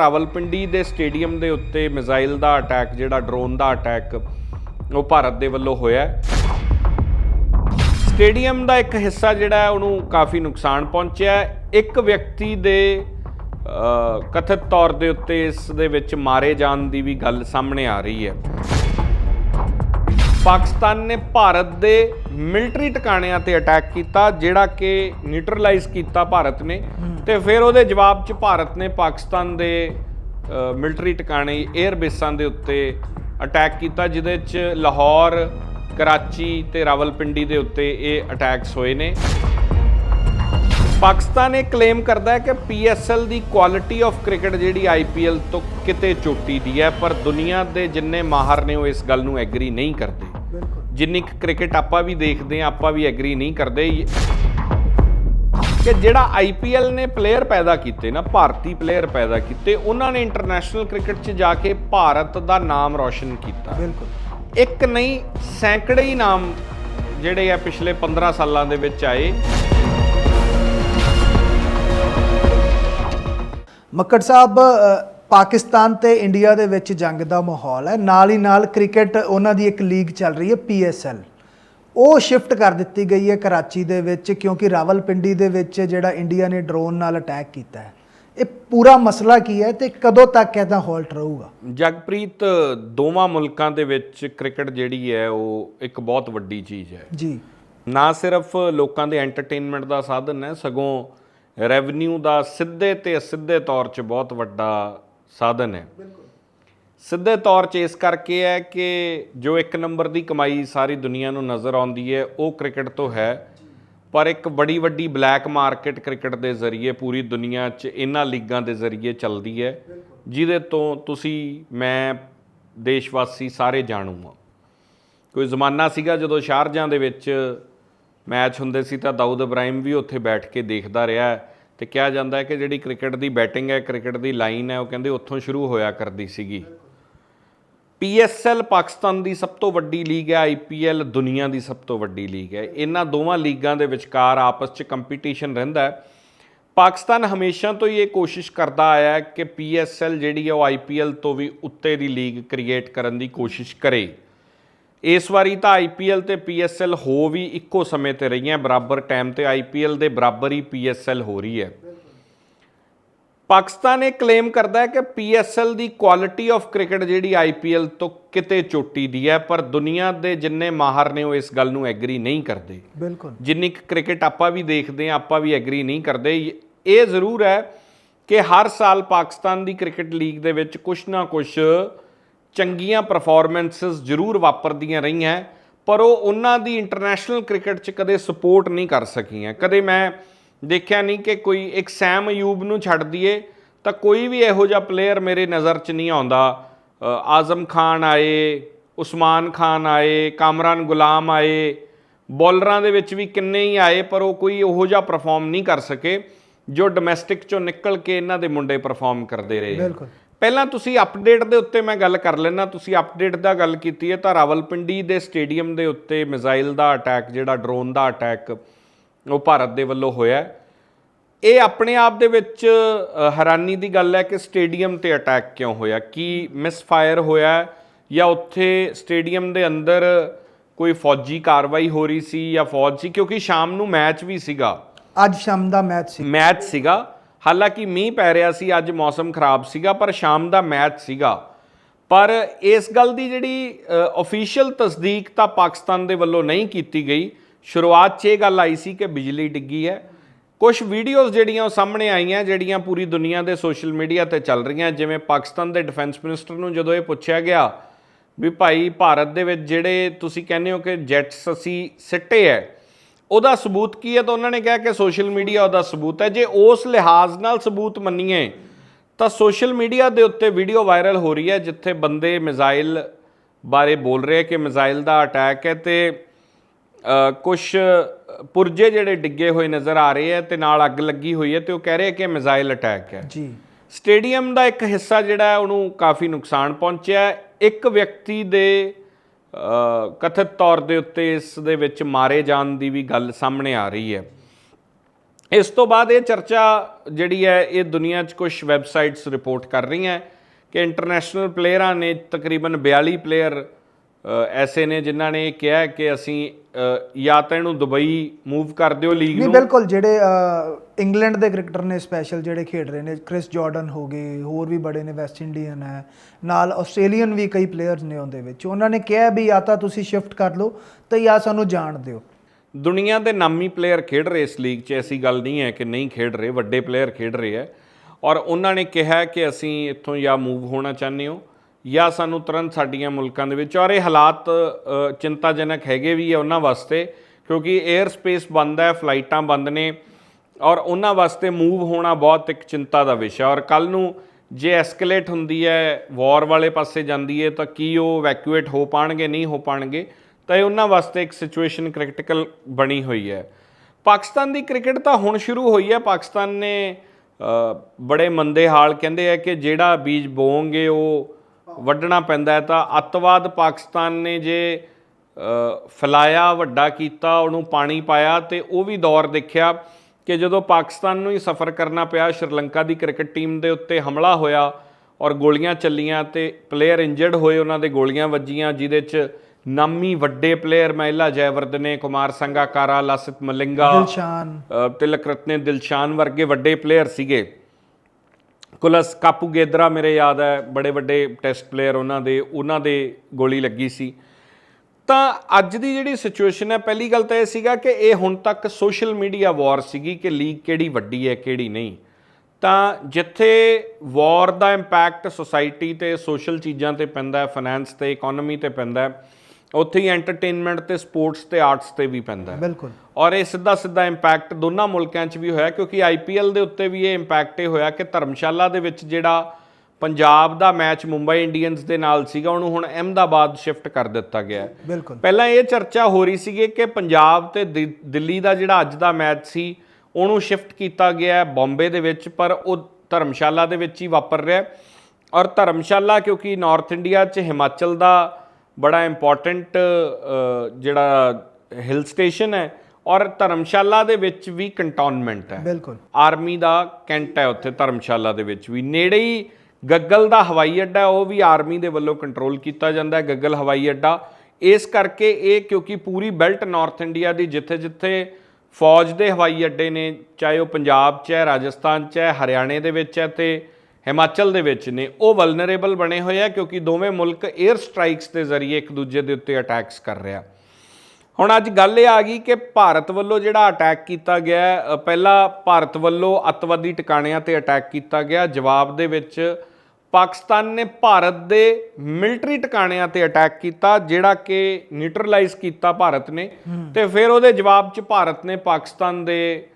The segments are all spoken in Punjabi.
ਰਾਵਲਪਿੰਡੀ ਦੇ ਸਟੇਡੀਅਮ ਦੇ ਉੱਤੇ ਮਿਜ਼ਾਈਲ ਦਾ ਅਟੈਕ, ਜਿਹੜਾ ਡਰੋਨ ਦਾ ਅਟੈਕ, ਉਹ ਭਾਰਤ ਦੇ ਵੱਲੋਂ ਹੋਇਆ ਸਟੇਡੀਅਮ ਦਾ ਇੱਕ ਹਿੱਸਾ ਜਿਹੜਾ ਉਹਨੂੰ ਕਾਫੀ ਨੁਕਸਾਨ ਪਹੁੰਚਿਆ ਇੱਕ ਵਿਅਕਤੀ ਦੇ ਕਥਿਤ ਤੌਰ ਦੇ ਉੱਤੇ ਇਸ ਦੇ ਵਿੱਚ ਮਾਰੇ ਜਾਣ ਦੀ ਵੀ ਗੱਲ ਸਾਹਮਣੇ ਆ ਰਹੀ ਹੈ। ਪਾਕਿਸਤਾਨ ਨੇ ਭਾਰਤ ਦੇ ਮਿਲਟਰੀ ਟਿਕਾਣਿਆਂ ਤੇ ਅਟੈਕ ਕੀਤਾ ਜਿਹੜਾ ਕਿ ਨਿਊਟਰਲਾਈਜ਼ ਕੀਤਾ ਭਾਰਤ ਨੇ। ਤੇ ਫਿਰ ਉਹਦੇ ਜਵਾਬ 'ਚ ਭਾਰਤ ਨੇ ਪਾਕਿਸਤਾਨ ਦੇ ਮਿਲਟਰੀ ਟਿਕਾਣੇ 에ਅਰ ਬੇਸਾਂ ਦੇ ਉੱਤੇ ਅਟੈਕ ਕੀਤਾ ਜਿਹਦੇ 'ਚ ਲਾਹੌਰ ਕਰਾਚੀ ਤੇ ਰਾਵਲਪਿੰਡੀ ਦੇ ਉੱਤੇ ਇਹ ਅਟੈਕਸ ਹੋਏ ਨੇ। ਪਾਕਿਸਤਾਨ ਇਹ ਕਲੇਮ ਕਰਦਾ ਹੈ ਕਿ ਪੀਐਸਐਲ ਦੀ ਕੁਆਲਿਟੀ ਆਫ ਕ੍ਰਿਕਟ ਜਿਹੜੀ ਆਈਪੀਐਲ ਤੋਂ ਕਿਤੇ ਚੋਟੀ ਦੀ ਹੈ ਪਰ ਦੁਨੀਆ ਦੇ ਜਿੰਨੇ ਮਾਹਰ ਨੇ ਉਹ ਇਸ ਗੱਲ ਨੂੰ ਐਗਰੀ ਨਹੀਂ ਕਰਦੇ। ਜਿੰਨੀ ਕ੍ਰਿਕਟ ਆਪਾਂ ਵੀ ਦੇਖਦੇ ਆ ਆਪਾਂ ਵੀ ਐਗਰੀ ਨਹੀਂ ਕਰਦੇ। ਕਿ ਜਿਹੜਾ ਆਈਪੀਐਲ ਨੇ ਪਲੇਅਰ ਪੈਦਾ ਕੀਤੇ ਨਾ ਭਾਰਤੀ ਪਲੇਅਰ ਪੈਦਾ ਕੀਤੇ ਉਹਨਾਂ ਨੇ ਇੰਟਰਨੈਸ਼ਨਲ ਕ੍ਰਿਕਟ 'ਚ ਜਾ ਕੇ ਭਾਰਤ ਦਾ ਨਾਮ ਰੌਸ਼ਨ ਕੀਤਾ। ਬਿਲਕੁਲ। ਇੱਕ ਨਹੀਂ ਸੈਂਕੜੇ ਹੀ ਨਾਮ ਜਿਹੜੇ ਆ ਪਿਛਲੇ 15 ਸਾਲਾਂ ਦੇ ਵਿੱਚ ਆਏ। ਮੱਕੜ ਸਾਹਿਬ ਪਾਕਿਸਤਾਨ ਤੇ ਇੰਡੀਆ ਦੇ ਵਿੱਚ ਜੰਗ ਦਾ ਮਾਹੌਲ ਹੈ। ਨਾਲ ਹੀ ਨਾਲ ਕ੍ਰਿਕਟ ਉਹਨਾਂ ਦੀ ਇੱਕ ਲੀਗ ਚੱਲ ਰਹੀ ਹੈ ਪੀਐਸਐਲ ਉਹ ਸ਼ਿਫਟ ਕਰ ਦਿੱਤੀ ਗਈ ਹੈ ਕਰਾਚੀ ਦੇ ਵਿੱਚ ਕਿਉਂਕਿ ਰਾਵਲਪਿੰਡੀ ਦੇ ਵਿੱਚ ਜਿਹੜਾ ਇੰਡੀਆ ਨੇ ਡਰੋਨ ਨਾਲ ਅਟੈਕ ਕੀਤਾ ਹੈ। ਇਹ ਪੂਰਾ ਮਸਲਾ ਕੀ ਹੈ ਤੇ ਕਦੋਂ ਤੱਕ ਇਹਦਾ ਹੋਲਟ ਰਹੂਗਾ? ਜਗਪ੍ਰੀਤ ਦੋਵਾਂ ਮੁਲਕਾਂ ਦੇ ਵਿੱਚ ਕ੍ਰਿਕਟ ਜਿਹੜੀ ਹੈ ਉਹ ਇੱਕ ਬਹੁਤ ਵੱਡੀ ਚੀਜ਼ ਹੈ। ਜੀ। ਨਾ ਸਿਰਫ ਲੋਕਾਂ ਦੇ ਐਂਟਰਟੇਨਮੈਂਟ ਦਾ ਸਾਧਨ ਹੈ ਸਗੋਂ ਰੈਵਨਿਊ ਦਾ ਸਿੱਧੇ ਤੇ ਅਸਿੱਧੇ ਤੌਰ 'ਚ ਬਹੁਤ ਵੱਡਾ ਸਾਧਨ ਹੈ। ਸਿੱਧੇ ਤੌਰ 'ਚ ਇਸ ਕਰਕੇ ਹੈ ਕਿ ਜੋ ਇੱਕ ਨੰਬਰ ਦੀ ਕਮਾਈ ਸਾਰੀ ਦੁਨੀਆ ਨੂੰ ਨਜ਼ਰ ਆਉਂਦੀ ਹੈ ਉਹ ਕ੍ਰਿਕਟ ਤੋਂ ਹੈ। ਪਰ ਇੱਕ ਬੜੀ ਵੱਡੀ ਬਲੈਕ ਮਾਰਕੀਟ ਕ੍ਰਿਕਟ ਦੇ ਜ਼ਰੀਏ ਪੂਰੀ ਦੁਨੀਆ 'ਚ ਇਹਨਾਂ ਲੀਗਾਂ ਦੇ ਜ਼ਰੀਏ ਚੱਲਦੀ ਹੈ ਜਿਹਦੇ ਤੋਂ ਤੁਸੀਂ ਮੈਂ ਦੇਸ਼ ਵਾਸੀ ਸਾਰੇ ਜਾਣੂ ਹਾਂ। ਕੋਈ ਜ਼ਮਾਨਾ ਸੀਗਾ ਜਦੋਂ ਸ਼ਾਰਜਾਂ ਦੇ ਵਿੱਚ ਮੈਚ ਹੁੰਦੇ ਸੀ ਤਾਂ ਦਾਊਦ ਇਬਰਾਹਿਮ ਵੀ ਉੱਥੇ ਬੈਠ ਕੇ ਦੇਖਦਾ ਰਿਹਾ। ਤੇ ਕਿਹਾ ਜਾਂਦਾ ਹੈ ਕਿ ਜਿਹੜੀ ਕ੍ਰਿਕਟ ਦੀ ਬੈਟਿੰਗ ਹੈ, ਕ੍ਰਿਕਟ ਦੀ ਲਾਈਨ ਹੈ, ਉਹ ਕਹਿੰਦੇ ਉੱਥੋਂ ਸ਼ੁਰੂ ਹੋਇਆ ਕਰਦੀ ਸੀਗੀ। ਪੀਐਸਐਲ ਪਾਕਿਸਤਾਨ ਦੀ ਸਭ ਤੋਂ ਵੱਡੀ ਲੀਗ ਹੈ ਆਈਪੀਐਲ ਦੁਨੀਆ ਦੀ ਸਭ ਤੋਂ ਵੱਡੀ ਲੀਗ ਹੈ। ਇਹਨਾਂ ਦੋਵਾਂ ਲੀਗਾਂ ਦੇ ਵਿਚਕਾਰ ਆਪਸ 'ਚ ਕੰਪੀਟੀਸ਼ਨ ਰਹਿੰਦਾ ਹੈ। ਪਾਕਿਸਤਾਨ ਹਮੇਸ਼ਾ ਤੋਂ ਹੀ ਇਹ ਕੋਸ਼ਿਸ਼ ਕਰਦਾ ਆਇਆ ਹੈ ਕਿ ਪੀਐਸਐਲ ਜਿਹੜੀ ਹੈ, ਉਹ ਆਈਪੀਐਲ ਤੋਂ ਵੀ ਉੱਤੇ ਦੀ ਲੀਗ ਕ੍ਰੀਏਟ ਕਰਨ ਦੀ ਕੋਸ਼ਿਸ਼ ਕਰੇ। ਇਸ ਵਾਰੀ ਤਾਂ ਆਈਪੀਐਲ ਤੇ ਪੀਐਸਐਲ ਹੋ ਵੀ ਇੱਕੋ ਸਮੇਂ ਤੇ ਰਹੀਆਂ ਬਰਾਬਰ ਟਾਈਮ ਤੇ ਆਈਪੀਐਲ ਦੇ ਬਰਾਬਰ ਹੀ ਪੀਐਸਐਲ ਹੋ ਰਹੀ ਹੈ। ਪਾਕਿਸਤਾਨ ਇਹ ਕਲੇਮ ਕਰਦਾ ਹੈ ਕਿ ਪੀਐਸਐਲ ਦੀ ਕੁਆਲਿਟੀ ਆਫ ਕ੍ਰਿਕਟ ਜਿਹੜੀ ਆਈਪੀਐਲ ਤੋਂ ਕਿਤੇ ਚੋਟੀ ਦੀ ਹੈ ਪਰ ਦੁਨੀਆ ਦੇ ਜਿੰਨੇ ਮਾਹਰ ਨੇ ਉਹ ਇਸ ਗੱਲ ਨੂੰ ਐਗਰੀ ਨਹੀਂ ਕਰਦੇ। ਬਿਲਕੁਲ। ਜਿੰਨੀ ਕ੍ਰਿਕਟ ਆਪਾਂ ਵੀ ਦੇਖਦੇ ਆ ਆਪਾਂ ਵੀ ਐਗਰੀ ਨਹੀਂ ਕਰਦੇ। ਇਹ ਜ਼ਰੂਰ ਹੈ ਕਿ ਹਰ ਸਾਲ ਪਾਕਿਸਤਾਨ ਦੀ ਕ੍ਰਿਕਟ ਲੀਗ ਦੇ ਵਿੱਚ ਕੁਛ ਨਾ ਕੁਛ ਚੰਗੀਆਂ ਪਰਫਾਰਮੈਂਸਸ ਜ਼ਰੂਰ ਵਾਪਰਦੀਆਂ ਰਹੀਆਂ, ਪਰ ਉਹ ਉਹਨਾਂ ਦੀ ਇੰਟਰਨੈਸ਼ਨਲ ਕ੍ਰਿਕਟ 'ਚ ਕਦੇ ਸਪੋਰਟ ਨਹੀਂ ਕਰ ਸਕੀਆਂ। ਕਦੇ ਮੈਂ ਦੇਖਿਆ ਨਹੀਂ ਕਿ ਕੋਈ ਇੱਕ ਸੈਮ ਅਯੂਬ ਨੂੰ ਛੱਡ ਦਈਏ, ਤਾਂ ਕੋਈ ਵੀ ਇਹੋ ਜਿਹਾ ਪਲੇਅਰ ਮੇਰੇ ਨਜ਼ਰ 'ਚ ਨਹੀਂ ਆਉਂਦਾ। ਆਜ਼ਮ ਖਾਨ ਆਏ, ਉਸਮਾਨ ਖਾਨ ਆਏ, ਕਾਮਰਾਨ ਗੁਲਾਮ ਆਏ, ਬੋਲਰਾਂ ਦੇ ਵਿੱਚ ਵੀ ਕਿੰਨੇ ਹੀ ਆਏ, ਪਰ ਉਹ ਕੋਈ ਉਹੋ ਜਿਹਾ ਪਰਫਾਰਮ ਨਹੀਂ ਕਰ ਸਕੇ, ਜੋ ਡੋਮੈਸਟਿਕ ਚੋਂ ਨਿਕਲ ਕੇ ਇਹਨਾਂ ਦੇ ਮੁੰਡੇ ਪਰਫਾਰਮ ਕਰਦੇ ਰਹੇ। ਬਿਲਕੁਲ। ਪਹਿਲਾਂ ਤੁਸੀਂ ਅਪਡੇਟ ਦੇ ਉੱਤੇ ਮੈਂ ਗੱਲ ਕਰ ਲੈਣਾ ਤੁਸੀਂ ਅਪਡੇਟ ਦਾ ਗੱਲ ਕੀਤੀ ਹੈ ਤਾਂ ਰਾਵਲਪਿੰਡੀ ਦੇ ਸਟੇਡੀਅਮ ਦੇ ਉੱਤੇ ਮਿਜ਼ਾਈਲ ਦਾ ਅਟੈਕ ਜਿਹੜਾ ਡਰੋਨ ਦਾ ਅਟੈਕ ਉਹ ਭਾਰਤ ਦੇ ਵੱਲੋਂ ਹੋਇਆ। ਇਹ ਆਪਣੇ ਆਪ ਦੇ ਵਿੱਚ ਹੈਰਾਨੀ ਦੀ ਗੱਲ ਹੈ ਕਿ ਸਟੇਡੀਅਮ ਤੇ ਅਟੈਕ ਕਿਉਂ ਹੋਇਆ? ਕੀ ਮਿਸਫਾਇਰ ਹੋਇਆ ਹੈ? ਜਾਂ ਉੱਥੇ ਸਟੇਡੀਅਮ ਦੇ ਅੰਦਰ ਕੋਈ ਫੌਜੀ ਕਾਰਵਾਈ ਹੋ ਰਹੀ ਸੀ ਜਾਂ ਫੌਜ ਸੀ? ਕਿਉਂਕਿ ਸ਼ਾਮ ਨੂੰ ਮੈਚ ਵੀ ਸੀਗਾ। ਅੱਜ ਸ਼ਾਮ ਦਾ ਮੈਚ ਸੀ। ਮੈਚ ਸੀਗਾ। ਹਾਲਾਂਕਿ ਮੀਂਹ ਪੈ ਰਿਹਾ ਸੀ, ਅੱਜ ਮੌਸਮ ਖਰਾਬ ਸੀਗਾ, ਪਰ ਸ਼ਾਮ ਦਾ ਮੈਚ ਸੀਗਾ। ਪਰ ਇਸ ਗੱਲ ਦੀ ਜਿਹੜੀ ਅਫੀਸ਼ੀਅਲ ਤਸਦੀਕ ਤਾਂ ਪਾਕਿਸਤਾਨ ਦੇ ਵੱਲੋਂ ਨਹੀਂ ਕੀਤੀ ਗਈ। ਸ਼ੁਰੂਆਤ 'ਚ ਇਹ ਗੱਲ ਆਈ ਸੀ ਕਿ ਬਿਜਲੀ ਡਿੱਗੀ ਹੈ। ਕੁਝ ਵੀਡੀਓਜ਼ ਜਿਹੜੀਆਂ ਉਹ ਸਾਹਮਣੇ ਆਈਆਂ, ਜਿਹੜੀਆਂ ਪੂਰੀ ਦੁਨੀਆ ਦੇ ਸੋਸ਼ਲ ਮੀਡੀਆ ਤੇ ਚੱਲ ਰਹੀਆਂ, ਜਿਵੇਂ ਪਾਕਿਸਤਾਨ ਦੇ ਡਿਫੈਂਸ ਮਿਨਿਸਟਰ ਨੂੰ ਜਦੋਂ ਇਹ ਪੁੱਛਿਆ ਗਿਆ ਵੀ ਭਾਈ, ਭਾਰਤ ਦੇ ਵਿੱਚ ਜਿਹੜੇ ਤੁਸੀਂ ਕਹਿੰਦੇ ਹੋ ਕਿ ਜੈਟਸ ਅਸੀਂ ਸਿੱਟੇ ਹੈ ਉਹਦਾ ਸਬੂਤ ਕੀ ਹੈ ਤਾਂ ਉਹਨਾਂ ਨੇ ਕਿਹਾ ਕਿ ਸੋਸ਼ਲ ਮੀਡੀਆ ਉਹਦਾ ਸਬੂਤ ਹੈ। ਜੇ ਉਸ ਲਿਹਾਜ਼ ਨਾਲ ਸਬੂਤ ਮੰਨੀਏ ਤਾਂ ਸੋਸ਼ਲ ਮੀਡੀਆ ਦੇ ਉੱਤੇ ਵੀਡੀਓ ਵਾਇਰਲ ਹੋ ਰਹੀ ਹੈ ਜਿੱਥੇ ਬੰਦੇ ਮਿਜ਼ਾਈਲ ਬਾਰੇ ਬੋਲ ਰਹੇ ਕਿ ਮਿਜ਼ਾਈਲ ਦਾ ਅਟੈਕ ਹੈ ਤੇ ਕੁਝ ਪੁਰਜੇ ਜਿਹੜੇ ਡਿੱਗੇ ਹੋਏ ਨਜ਼ਰ ਆ ਰਹੇ ਹੈ ਤੇ ਨਾਲ ਅੱਗ ਲੱਗੀ ਹੋਈ ਹੈ ਤੇ ਉਹ ਕਹਿ ਰਹੇ ਕਿ ਮਿਜ਼ਾਈਲ ਅਟੈਕ ਹੈ। ਜੀ। ਸਟੇਡੀਅਮ ਦਾ ਇੱਕ ਹਿੱਸਾ ਜਿਹੜਾ ਹੈ ਉਹਨੂੰ ਕਾਫੀ ਨੁਕਸਾਨ ਪਹੁੰਚਿਆ। ਇੱਕ ਵਿਅਕਤੀ ਦੇ ਕਥਿਤ ਤੌਰ ਦੇ ਉੱਤੇ ਇਸ ਦੇ ਵਿੱਚ ਮਾਰੇ ਜਾਣ ਦੀ ਵੀ ਗੱਲ ਸਾਹਮਣੇ ਆ ਰਹੀ ਹੈ। ਇਸ ਤੋਂ ਬਾਅਦ ਇਹ ਚਰਚਾ ਜਿਹੜੀ ਹੈ, ਇਹ ਦੁਨੀਆ 'ਚ ਕੁਝ ਵੈਬਸਾਈਟਸ ਰਿਪੋਰਟ ਕਰ ਰਹੀਆਂ ਕਿ ਇੰਟਰਨੈਸ਼ਨਲ ਪਲੇਅਰਾਂ ਨੇ ਤਕਰੀਬਨ 42 ਪਲੇਅਰ ਐਸੇ ਨੇ ਜਿਨ੍ਹਾਂ ਨੇ ਕਿਹਾ ਕਿ ਅਸੀਂ ਜਾਂ ਤਾਂ ਇਹਨੂੰ ਦੁਬਈ ਮੂਵ ਕਰ ਦਿਓ ਲੀਗ ਨਹੀਂ ਨੂੰ। ਬਿਲਕੁਲ ਜਿਹੜੇ ਇੰਗਲੈਂਡ ਦੇ ਕ੍ਰਿਕਟਰ ਨੇ ਸਪੈਸ਼ਲ ਜਿਹੜੇ ਖੇਡ ਰਹੇ ਨੇ ਕ੍ਰਿਸ ਜਾਰਡਨ ਹੋ ਗਏ ਹੋਰ ਵੀ ਬੜੇ ਨੇ ਵੈਸਟ ਇੰਡੀਅਨ ਹੈ ਨਾਲ ਆਸਟ੍ਰੇਲੀਅਨ ਵੀ ਕਈ ਪਲੇਅਰਸ ਨੇ ਉਹਦੇ ਵਿੱਚ। ਉਹਨਾਂ ਨੇ ਕਿਹਾ ਵੀ ਜਾਂ ਤਾਂ ਤੁਸੀਂ ਸ਼ਿਫਟ ਕਰ ਲਓ ਤੇ ਜਾਂ ਸਾਨੂੰ ਜਾਣ ਦਿਓ। ਦੁਨੀਆ ਦੇ ਨਾਮੀ ਪਲੇਅਰ ਖੇਡ ਰਹੇ ਇਸ ਲੀਗ 'ਚ ਐਸੀ ਗੱਲ ਨਹੀਂ ਹੈ ਕਿ ਨਹੀਂ ਖੇਡ ਰਹੇ ਵੱਡੇ ਪਲੇਅਰ ਖੇਡ ਰਹੇ ਹੈ। ਔਰ ਉਹਨਾਂ ਨੇ ਕਿਹਾ ਕਿ ਅਸੀਂ ਇੱਥੋਂ ਜਾਂ ਮੂਵ ਹੋਣਾ ਚਾਹੁੰਦੇ ਹੋ। ਜਾਂ ਸਾਨੂੰ ਤੁਰੰਤ ਸਾਡੀਆਂ ਮੁਲਕਾਂ ਦੇ ਵਿੱਚ, ਔਰ ਇਹ ਹਾਲਾਤ ਚਿੰਤਾਜਨਕ ਹੈਗੇ ਵੀ ਹੈ ਉਹਨਾਂ ਵਾਸਤੇ, ਕਿਉਂਕਿ 에ਅਰ ਸਪੇਸ ਬੰਦ ਹੈ ਫਲਾਈਟਾਂ ਬੰਦ ਨੇ, ਔਰ ਉਹਨਾਂ ਵਾਸਤੇ ਮੂਵ ਹੋਣਾ ਬਹੁਤ ਇੱਕ ਚਿੰਤਾ ਦਾ ਵਿਸ਼ਾ ਔਰ ਕੱਲ ਨੂੰ ਜੇ ਐਸਕੇਲੇਟ ਹੁੰਦੀ ਹੈ ਵਾਰ ਵਾਲੇ ਪਾਸੇ ਜਾਂਦੀ ਹੈ, ਤਾਂ ਕੀ ਉਹ ਵੈਕੂਏਟ ਹੋ ਪਾਣਗੇ, ਨਹੀਂ ਹੋ ਪਾਣਗੇ? ਤਾਂ ਇਹ ਉਹਨਾਂ ਵਾਸਤੇ ਇੱਕ ਸਿਚੁਏਸ਼ਨ ਕ੍ਰਿਟੀਕਲ ਬਣੀ ਹੋਈ ਹੈ। ਪਾਕਿਸਤਾਨ ਦੀ ਕ੍ਰਿਕਟ ਤਾਂ ਹੁਣ ਸ਼ੁਰੂ ਹੋਈ ਹੈ। ਪਾਕਿਸਤਾਨ ਨੇ ਬੜੇ ਮੰਦੇ ਹਾਲ ਕਹਿੰਦੇ ਆ ਕਿ ਜਿਹੜਾ ਬੀਜ ਬੋਓਗੇ ਉਹ ਵੱਢਣਾ ਪੈਂਦਾ ਹੈ ਤਾਂ ਅੱਤਵਾਦ ਪਾਕਿਸਤਾਨ ਨੇ ਜੇ ਫੈਲਾਇਆ ਵੱਡਾ ਕੀਤਾ ਉਹਨੂੰ ਪਾਣੀ ਪਾਇਆ ਤੇ ਉਹ ਵੀ ਦੌਰ ਦੇਖਿਆ ਕਿ ਜਦੋਂ ਪਾਕਿਸਤਾਨ ਨੂੰ ਹੀ ਸਫ਼ਰ ਕਰਨਾ ਪਿਆ ਸ਼੍ਰੀਲੰਕਾ ਦੀ ਕ੍ਰਿਕਟ ਟੀਮ ਦੇ ਉੱਤੇ ਹਮਲਾ ਹੋਇਆ ਔਰ ਗੋਲੀਆਂ ਚੱਲੀਆਂ ਤੇ ਪਲੇਅਰ ਇੰਜਰਡ ਹੋਏ ਉਹਨਾਂ ਦੇ ਗੋਲੀਆਂ ਵੱਜੀਆਂ ਜਿਹਦੇ 'ਚ ਨਾਮੀ ਵੱਡੇ ਪਲੇਅਰ ਮਹਿਲਾ ਜੈਵਰਦਨੇ ਕੁਮਾਰ ਸੰਗਾਕਾਰਾ ਲਸਿਤ ਮਲਿੰਗਾ ਦਿਲਸ਼ਾਨ। ਤਿਲਕ ਰਤਨੇ ਦਿਲਸ਼ਾਨ ਵਰਗੇ ਵੱਡੇ ਪਲੇਅਰ ਸੀਗੇ। ਕੁਲਸ ਕਾਪੂ ਗੇਦਰਾ ਮੇਰੇ ਯਾਦ ਹੈ, ਬੜੇ ਵੱਡੇ ਟੈਸਟ ਪਲੇਅਰ ਉਹਨਾਂ ਦੇ ਉਹਨਾਂ ਦੇ ਗੋਲੀ ਲੱਗੀ ਸੀ। ਤਾਂ ਅੱਜ ਦੀ ਜਿਹੜੀ ਸਿਚੁਏਸ਼ਨ ਹੈ, ਪਹਿਲੀ ਗੱਲ ਤਾਂ ਇਹ ਸੀਗਾ ਕਿ ਇਹ ਹੁਣ ਤੱਕ ਸੋਸ਼ਲ ਮੀਡੀਆ ਵਾਰ ਸੀਗੀ ਕਿ ਲੀਗ ਕਿਹੜੀ ਵੱਡੀ ਹੈ, ਕਿਹੜੀ ਨਹੀਂ। ਤਾਂ ਜਿੱਥੇ ਵਾਰ ਦਾ ਇੰਪੈਕਟ ਸੋਸਾਇਟੀ ਤੇ ਸੋਸ਼ਲ ਚੀਜ਼ਾਂ ਤੇ ਪੈਂਦਾ ਹੈ ਫਾਈਨੈਂਸ ਤੇ ਇਕਨੋਮੀ ਤੇ ਪੈਂਦਾ ਹੈ ਉੱਥੇ ਹੀ ਐਂਟਰਟੇਨਮੈਂਟ ਤੇ ਸਪੋਰਟਸ ਤੇ ਆਰਟਸ ਤੇ ਵੀ ਪੈਂਦਾ ਹੈ। ਬਿਲਕੁਲ। ਔਰ ਇਹ ਸਿੱਧਾ ਸਿੱਧਾ ਇੰਪੈਕਟ ਦੋਨਾਂ ਮੁਲਕਾਂ 'ਚ ਵੀ ਹੋਇਆ ਕਿਉਂਕਿ ਆਈਪੀਐਲ ਦੇ ਉੱਤੇ ਵੀ ਇਹ ਇੰਪੈਕਟ ਇਹ ਹੋਇਆ ਕਿ ਧਰਮਸ਼ਾਲਾ ਦੇ ਵਿੱਚ ਜਿਹੜਾ ਪੰਜਾਬ ਦਾ ਮੈਚ ਮੁੰਬਈ ਇੰਡੀਅਨਸ ਦੇ ਨਾਲ ਸੀਗਾ ਉਹਨੂੰ ਹੁਣ ਅਹਿਮਦਾਬਾਦ ਸ਼ਿਫਟ ਕਰ ਦਿੱਤਾ ਗਿਆ ਹੈ। ਬਿਲਕੁਲ। ਪਹਿਲਾਂ ਇਹ ਚਰਚਾ ਹੋ ਰਹੀ ਸੀਗੀ ਕਿ ਪੰਜਾਬ ਤੇ ਦਿੱਲੀ ਦਾ ਜਿਹੜਾ ਅੱਜ ਦਾ ਮੈਚ ਸੀ ਉਹਨੂੰ ਸ਼ਿਫਟ ਕੀਤਾ ਗਿਆ ਹੈ ਬੰਬੇ ਦੇ ਵਿੱਚ ਪਰ ਉਹ ਧਰਮਸ਼ਾਲਾ ਦੇ ਵਿੱਚ ਹੀ ਵਾਪਰ ਰਿਹਾ। ਔਰ ਧਰਮਸ਼ਾਲਾ ਕਿਉਂਕਿ ਨਾਰਥ ਇੰਡੀਆ 'ਚ ਹਿਮਾਚਲ ਦਾ ਬੜਾ ਇੰਪੋਰਟੈਂਟ ਜਿਹੜਾ ਹਿਲ ਸਟੇਸ਼ਨ ਹੈ ਔਰ ਧਰਮਸ਼ਾਲਾ ਦੇ ਵਿੱਚ ਵੀ ਕੰਟੋਨਮੈਂਟ ਹੈ। ਬਿਲਕੁਲ। ਆਰਮੀ ਦਾ ਕੈਂਟ ਹੈ ਉੱਥੇ ਧਰਮਸ਼ਾਲਾ ਦੇ ਵਿੱਚ ਵੀ। ਨੇੜੇ ਹੀ ਗੱਗਲ ਦਾ ਹਵਾਈ ਅੱਡਾ ਉਹ ਵੀ ਆਰਮੀ ਦੇ ਵੱਲੋਂ ਕੰਟਰੋਲ ਕੀਤਾ ਜਾਂਦਾ ਹੈ ਗੱਗਲ ਹਵਾਈ ਅੱਡਾ। ਇਸ ਕਰਕੇ ਇਹ ਕਿਉਂਕਿ ਪੂਰੀ ਬੈਲਟ ਨਾਰਥ ਇੰਡੀਆ ਦੀ ਜਿੱਥੇ-ਜਿੱਥੇ ਫੌਜ ਦੇ ਹਵਾਈ ਅੱਡੇ ਨੇ ਚਾਹੇ ਉਹ ਪੰਜਾਬ 'ਚ ਹੈ ਰਾਜਸਥਾਨ 'ਚ ਹੈ ਹਰਿਆਣੇ ਦੇ ਵਿੱਚ ਹੈ ਤੇ ਹਿਮਾਚਲ ਦੇ ਵਿੱਚ ਨੇ। ਉਹ ਵਲਨਰੇਬਲ ਬਣੇ ਹੋਏ ਆ ਕਿਉਂਕਿ ਦੋਵੇਂ ਮੁਲਕ 에ਅਰ ਸਟ੍ਰਾਈਕਸ ਦੇ ਜ਼ਰੀਏ ਇੱਕ ਦੂਜੇ ਦੇ ਉੱਤੇ ਅਟੈਕਸ ਕਰ ਰਿਹਾ। ਹੁਣ ਅੱਜ ਗੱਲ ਇਹ ਆ ਗਈ ਕਿ ਭਾਰਤ ਵੱਲੋਂ ਜਿਹੜਾ ਅਟੈਕ ਕੀਤਾ ਗਿਆ ਪਹਿਲਾਂ ਭਾਰਤ ਵੱਲੋਂ ਅੱਤਵਾਦੀ ਟਿਕਾਣਿਆਂ ਤੇ ਅਟੈਕ ਕੀਤਾ ਗਿਆ। ਜਵਾਬ ਦੇ ਵਿੱਚ ਪਾਕਿਸਤਾਨ ਨੇ ਭਾਰਤ ਦੇ ਮਿਲਟਰੀ ਟਿਕਾਣਿਆਂ ਤੇ ਅਟੈਕ ਕੀਤਾ ਜਿਹੜਾ ਕਿ ਨਿਊਟਰਲਾਈਜ਼ ਕੀਤਾ ਭਾਰਤ ਨੇ। ਤੇ ਫਿਰ ਉਹਦੇ ਜਵਾਬ 'ਚ ਭਾਰਤ ਨੇ ਪਾਕਿਸਤਾਨ ਦੇ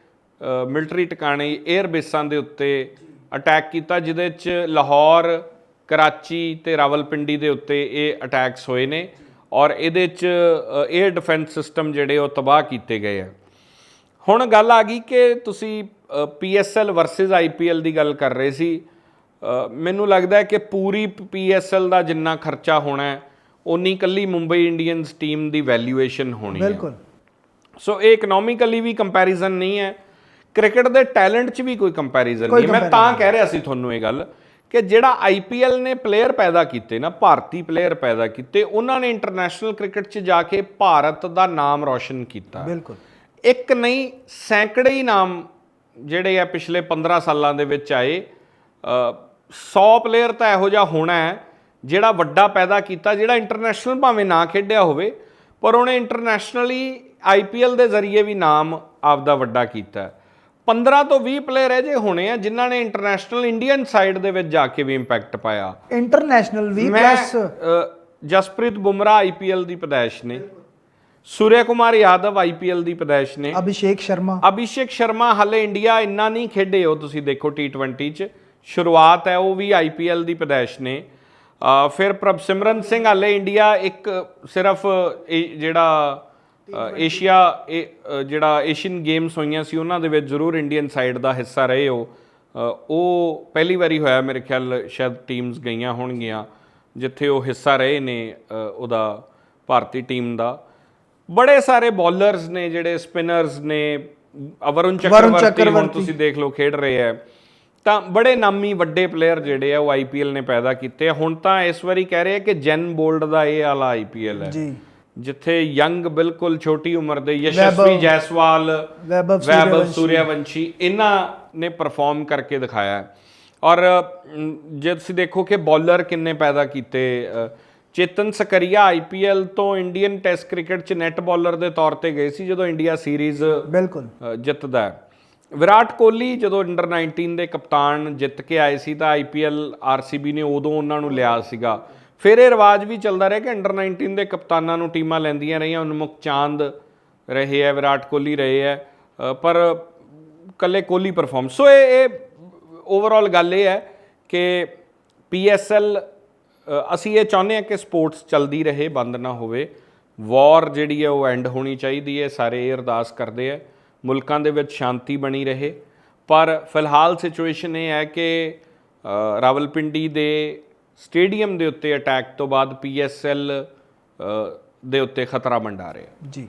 ਮਿਲਟਰੀ ਟਿਕਾਣੇ 에ਅਰ ਬੇਸਾਂ ਦੇ ਉੱਤੇ ਅਟੈਕ ਕੀਤਾ ਜਿਹਦੇ 'ਚ ਲਾਹੌਰ ਕਰਾਚੀ ਤੇ ਰਾਵਲਪਿੰਡੀ ਦੇ ਉੱਤੇ ਇਹ ਅਟੈਕਸ ਹੋਏ ਨੇ ਔਰ ਇਹਦੇ 'ਚ 에ਅਰ ਡਿਫੈਂਸ ਸਿਸਟਮ ਜਿਹੜੇ ਉਹ ਤਬਾਹ ਕੀਤੇ ਗਏ ਆ। ਹੁਣ ਗੱਲ ਆ ਗਈ ਕਿ ਤੁਸੀਂ ਪੀਐਸਐਲ ਵਰਸਸ ਆਈਪੀਐਲ ਦੀ ਗੱਲ ਕਰ ਰਹੇ ਸੀ। ਮੈਨੂੰ ਲੱਗਦਾ ਹੈ ਕਿ ਪੂਰੀ ਪੀਐਸਐਲ ਦਾ ਜਿੰਨਾ ਖਰਚਾ ਹੋਣਾ ਹੈ ਉਨੀ ਕੱਲੀ ਮੁੰਬਈ ਇੰਡੀਅਨਸ ਟੀਮ ਦੀ ਵੈਲਿਊਏਸ਼ਨ ਹੋਣੀ ਹੈ। ਬਿਲਕੁਲ। ਸੋ ਇਹ ਇਕਨੋਮਿਕਲੀ ਵੀ ਕੰਪੈਰੀਜ਼ਨ ਨਹੀਂ ਹੈ। ਕ੍ਰਿਕਟ ਦੇ ਟੈਲੈਂਟ 'ਚ ਵੀ ਕੋਈ ਕੰਪੈਰੀਜ਼ਨ ਨਹੀਂ ਮੈਂ ਤਾਂ ਕਹਿ ਰਿਹਾ ਸੀ ਤੁਹਾਨੂੰ ਇਹ ਗੱਲ ਕਿ ਜਿਹੜਾ ਆਈਪੀਐਲ ਨੇ ਪਲੇਅਰ ਪੈਦਾ ਕੀਤੇ ਨਾ ਭਾਰਤੀ ਪਲੇਅਰ ਪੈਦਾ ਕੀਤੇ ਉਹਨਾਂ ਨੇ ਇੰਟਰਨੈਸ਼ਨਲ ਕ੍ਰਿਕਟ 'ਚ ਜਾ ਕੇ ਭਾਰਤ ਦਾ ਨਾਮ ਰੌਸ਼ਨ ਕੀਤਾ। ਬਿਲਕੁਲ। ਇੱਕ ਨਹੀਂ ਸੈਂਕੜੇ ਹੀ ਨਾਮ ਜਿਹੜੇ ਆ ਪਿਛਲੇ 15 ਸਾਲਾਂ ਦੇ ਵਿੱਚ ਆਏ। ਅ, 100 ਪਲੇਅਰ ਤਾਂ ਇਹੋ ਜਿਹਾ ਹੋਣਾ ਹੈ ਜਿਹੜਾ ਵੱਡਾ ਪੈਦਾ ਕੀਤਾ ਜਿਹੜਾ ਇੰਟਰਨੈਸ਼ਨਲ ਭਾਵੇਂ ਨਾ ਖੇਡਿਆ ਹੋਵੇ ਪਰ ਉਹਨੇ ਇੰਟਰਨੈਸ਼ਨਲੀ ਆਈਪੀਐਲ ਦੇ ਜ਼ਰੀਏ ਵੀ ਨਾਮ ਆਪਦਾ ਵੱਡਾ ਕੀਤਾ। ਹੈ। 15 ਤੋਂ 20 ਪਲੇਅਰ ਇਹ ਜੇ ਹੋਣੇ ਆ ਜਿਨ੍ਹਾਂ ਨੇ ਇੰਟਰਨੈਸ਼ਨਲ ਇੰਡੀਅਨ ਸਾਈਡ ਦੇ ਵਿੱਚ ਜਾ ਕੇ ਵੀ ਇੰਪੈਕਟ ਪਾਇਆ। ਇੰਟਰਨੈਸ਼ਨਲ ਵੀ ਮੈਂ ਪਲੱਸ ਅ, ਜਸਪ੍ਰੀਤ ਬੁਮਰਾਹ ਆਈਪੀਐਲ ਦੀ ਪਦਾਇਸ਼ ਨੇ। ਸੂਰਿਆ ਕੁਮਾਰ ਯਾਦਵ ਆਈਪੀਐਲ ਦੀ ਪਦਾਇਸ਼ ਨੇ। ਅਭਿਸ਼ੇਕ ਸ਼ਰਮਾ। ਅਭਿਸ਼ੇਕ ਸ਼ਰਮਾ ਹਾਲੇ ਇੰਡੀਆ ਇੰਨਾ ਨਹੀਂ ਖੇਡੇ ਉਹ ਤੁਸੀਂ ਦੇਖੋ T20 ਚ। ਸ਼ੁਰੂਆਤ ਹੈ ਉਹ ਵੀ ਆਈਪੀਐਲ ਦੀ ਪਦਾਇਸ਼ ਨੇ। ਅ, ਫਿਰ ਪ੍ਰਭਸਿਮਰਨ ਸਿੰਘ ਹਾਲੇ ਇੰਡੀਆ ਇੱਕ ਸਿਰਫ ਇਹ ਜਿਹੜਾ ਏਸ਼ੀਆ ਜਿਹੜਾ ਏਸ਼ੀਅਨ ਗੇਮਸ ਹੋਈਆਂ ਸੀ ਉਹਨਾਂ ਦੇ ਵਿੱਚ ਜ਼ਰੂਰ ਇੰਡੀਅਨ ਸਾਈਡ ਦਾ ਹਿੱਸਾ ਰਹੇ ਹੋ। ਉਹ ਪਹਿਲੀ ਵਾਰੀ ਹੋਇਆ ਮੇਰੇ ਖਿਆਲ ਸ਼ਾਇਦ ਟੀਮਸ ਗਈਆਂ ਹੋਣਗੀਆਂ ਜਿੱਥੇ ਉਹ ਹਿੱਸਾ ਰਹੇ ਨੇ ਉਹਦਾ ਭਾਰਤੀ ਟੀਮ ਦਾ। ਬੜੇ ਸਾਰੇ ਬੋਲਰਸ ਨੇ ਜਿਹੜੇ ਸਪਿਨਰਸ ਨੇ ਵਰੁਣ ਵਰੁਣ ਚੱਕਰਵਰਤੀ ਹੁਣ। ਤੁਸੀਂ ਦੇਖ ਲਓ ਖੇਡ ਰਹੇ ਹੈ। ਤਾਂ ਬੜੇ ਨਾਮੀ ਵੱਡੇ ਪਲੇਅਰ ਜਿਹੜੇ ਆ ਉਹ ਆਈਪੀਐਲ ਨੇ ਪੈਦਾ ਕੀਤੇ। ਹੁਣ ਤਾਂ ਇਸ ਵਾਰੀ ਕਹਿ ਰਹੇ ਆ ਕਿ ਜੈਨ ਬੋਲਡ ਦਾ ਇਹ ਵਾਲਾ ਆਈਪੀਐਲ ਹੈ। ਜੀ। ਜਿੱਥੇ ਯੰਗ ਬਿਲਕੁਲ ਛੋਟੀ ਉਮਰ ਦੇ ਯਸ਼ਸਵੀ ਜੈਸਵਾਲ ਵੈਭਵ ਸੂਰਿਆਵੰਸ਼ੀ ਇਹਨਾਂ ਨੇ ਪਰਫਾਰਮ ਕਰਕੇ ਦਿਖਾਇਆ। ਔਰ ਜੇ ਤੁਸੀਂ ਦੇਖੋ ਕਿ ਬੌਲਰ ਕਿੰਨੇ ਪੈਦਾ ਕੀਤੇ ਚੇਤਨ ਸਕਰੀਆ ਆਈਪੀਐਲ ਤੋਂ ਇੰਡੀਅਨ ਟੈਸਟ ਕ੍ਰਿਕਟ 'ਚ ਨੈਟ ਬੌਲਰ ਦੇ ਤੌਰ ਤੇ ਗਏ ਸੀ ਜਦੋਂ ਇੰਡੀਆ ਸੀਰੀਜ਼ ਬਿਲਕੁਲ। ਜਿੱਤਦਾ ਹੈ। ਵਿਰਾਟ ਕੋਹਲੀ ਜਦੋਂ ਅੰਡਰ 19 ਦੇ ਕਪਤਾਨ ਜਿੱਤ ਕੇ ਆਏ ਸੀ ਤਾਂ ਆਈਪੀਐਲ ਆਰਸੀਬੀ ਨੇ ਉਦੋਂ ਉਹਨਾਂ ਨੂੰ ਲਿਆ ਸੀਗਾ। ਫਿਰ ਇਹ ਰਿਵਾਜ ਵੀ ਚੱਲਦਾ ਰਿਹਾ ਕਿ ਅੰਡਰ 19 ਦੇ ਕਪਤਾਨਾਂ ਨੂੰ ਟੀਮਾਂ ਲੈਂਦੀਆਂ ਰਹੀਆਂ ਉਨਮੁਖ ਚਾਂਦ ਰਹੇ ਹੈ, ਵਿਰਾਟ ਕੋਹਲੀ ਰਹੇ ਹੈ ਪਰ ਕੱਲੇ ਕੋਹਲੀ ਪਰਫਾਰਮ ਸੋ ਇਹ ਇਹ ਓਵਰਆਲ ਗੱਲ ਇਹ ਹੈ ਕਿ ਪੀਐਸਐਲ ਅਸੀਂ ਇਹ ਚਾਹੁੰਦੇ ਹਾਂ ਕਿ ਸਪੋਰਟਸ ਚੱਲਦੀ ਰਹੇ, ਬੰਦ ਨਾ ਹੋਵੇ। ਵਾਰ ਜਿਹੜੀ ਹੈ ਉਹ ਐਂਡ ਹੋਣੀ ਚਾਹੀਦੀ ਹੈ, ਸਾਰੇ ਇਹ ਅਰਦਾਸ ਕਰਦੇ ਆ ਮੁਲਕਾਂ ਦੇ ਵਿੱਚ ਸ਼ਾਂਤੀ ਬਣੀ ਰਹੇ। ਪਰ ਫਿਲਹਾਲ ਸਿਚੁਏਸ਼ਨ ਇਹ ਹੈ ਕਿ ਰਾਵਲਪਿੰਡੀ ਦੇ ਸਟੇਡੀਅਮ ਦੇ ਉੱਤੇ ਅਟੈਕ ਤੋਂ ਬਾਅਦ ਪੀਐਸਐਲ ਦੇ ਉੱਤੇ ਖਤਰਾ ਮੰਡਾ ਰਿਹਾ ਜੀ।